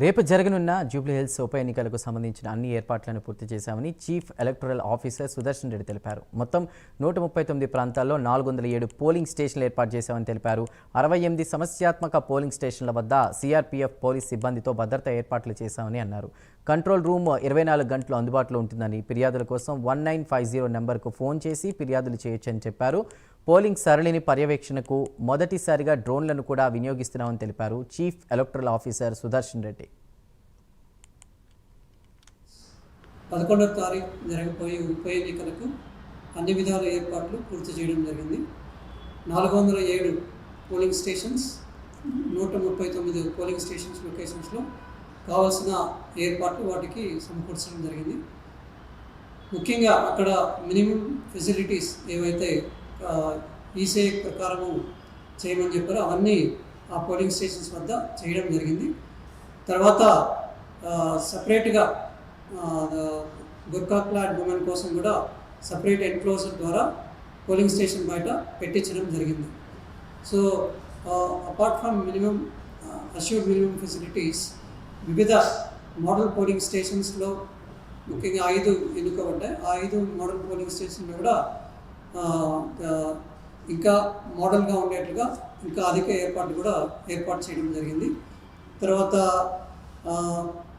రేపు జరగనున్న జూబ్లీహిల్స్ ఉప ఎన్నికలకు సంబంధించిన అన్ని ఏర్పాట్లను పూర్తి చేశామని chief electoral officer Sudarshan Reddy తెలిపారు. మొత్తం నూట ముప్పై తొమ్మిది ప్రాంతాల్లో నాలుగు వందల ఏడు పోలింగ్ స్టేషన్లు ఏర్పాటు చేశామని తెలిపారు. అరవై ఎనిమిది సమస్యాత్మక పోలింగ్ స్టేషన్ల వద్ద సిఆర్పీఎఫ్ పోలీస్ సిబ్బందితో భద్రతా ఏర్పాట్లు చేశామని అన్నారు. కంట్రోల్ రూమ్ ఇరవై నాలుగు గంటలు అందుబాటులో ఉంటుందని ఫిర్యాదుల కోసం వన్ నైన్ ఫైవ్ జీరో నెంబర్కు ఫోన్ చేసి ఫిర్యాదులు చేయొచ్చని చెప్పారు. పోలింగ్ సరళిని పర్యవేక్షణకు మొదటిసారిగా డ్రోన్లను కూడా వినియోగిస్తున్నామని తెలిపారు chief electoral officer Sudarshan Reddy. పదకొండవ తారీఖు జరగబోయే ఉప ఎన్నికలకు అన్ని విధాల ఏర్పాట్లు పూర్తి చేయడం జరిగింది. నాలుగు వందల ఏడు పోలింగ్ స్టేషన్స్ నూట ముప్పై తొమ్మిది పోలింగ్ స్టేషన్స్ లొకేషన్స్లో కావాల్సిన ఏర్పాట్లు వాటికి సమకూర్చడం జరిగింది. ముఖ్యంగా అక్కడ మినిమం ఫెసిలిటీస్ ఏవైతే ఈసే ప్రకారము చేయమని చెప్పారు. అవన్నీ ఆ పోలింగ్ స్టేషన్స్ వద్ద చేయడం జరిగింది. తర్వాత సపరేట్గా గుర్కా క్లాడ్ ఉమెన్ కోసం కూడా సపరేట్ ఎన్క్లోజర్ ద్వారా పోలింగ్ స్టేషన్ బయట పెట్టించడం జరిగింది. So apart from minimum assured minimum facilities వివిధ మోడల్ పోలింగ్ స్టేషన్స్లో ముఖ్యంగా ఐదు ఎన్నుకోబడ్డాయి ఆ ఐదు మోడల్ పోలింగ్ స్టేషన్లో కూడా ఇంకా మోడల్గా ఉండేట్లుగా ఇంకా అధిక ఏర్పాట్లు కూడా ఏర్పాటు చేయడం జరిగింది. తర్వాత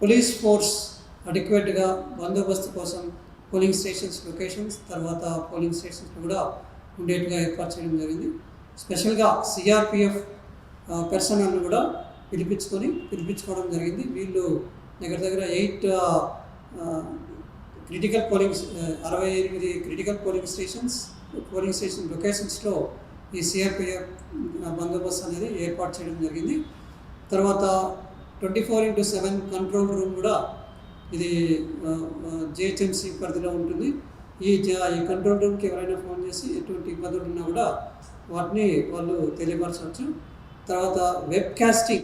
పోలీస్ ఫోర్స్ అడిక్వేట్గా బందోబస్తు కోసం పోలింగ్ స్టేషన్స్ లొకేషన్స్ తర్వాత పోలింగ్ స్టేషన్స్ కూడా ఉండేట్టుగా ఏర్పాటు చేయడం జరిగింది. స్పెషల్గా సిఆర్పిఎఫ్ పర్సనల్ని కూడా పిలిపించుకొని పిలిపించుకోవడం జరిగింది. వీళ్ళు దగ్గర దగ్గర ఎయిట్ క్రిటికల్ పోలింగ్ అరవై ఎనిమిది critical polling stations polling station లొకేషన్స్లో ఈ సిఆర్పిఎఫ్ బందోబస్తు అనేది ఏర్పాటు చేయడం జరిగింది. తర్వాత twenty four into seven control room కూడా ఇది జిహెచ్ఎంసి పరిధిలో ఉంటుంది. ఈ జ- ఈ కంట్రోల్ రూమ్కి ఎవరైనా ఫోన్ చేసి ఎటువంటి ఇబ్బందులు ఉన్నా కూడా వాటిని వాళ్ళు తెలియపరచవచ్చు. తర్వాత వెబ్ కాస్టింగ్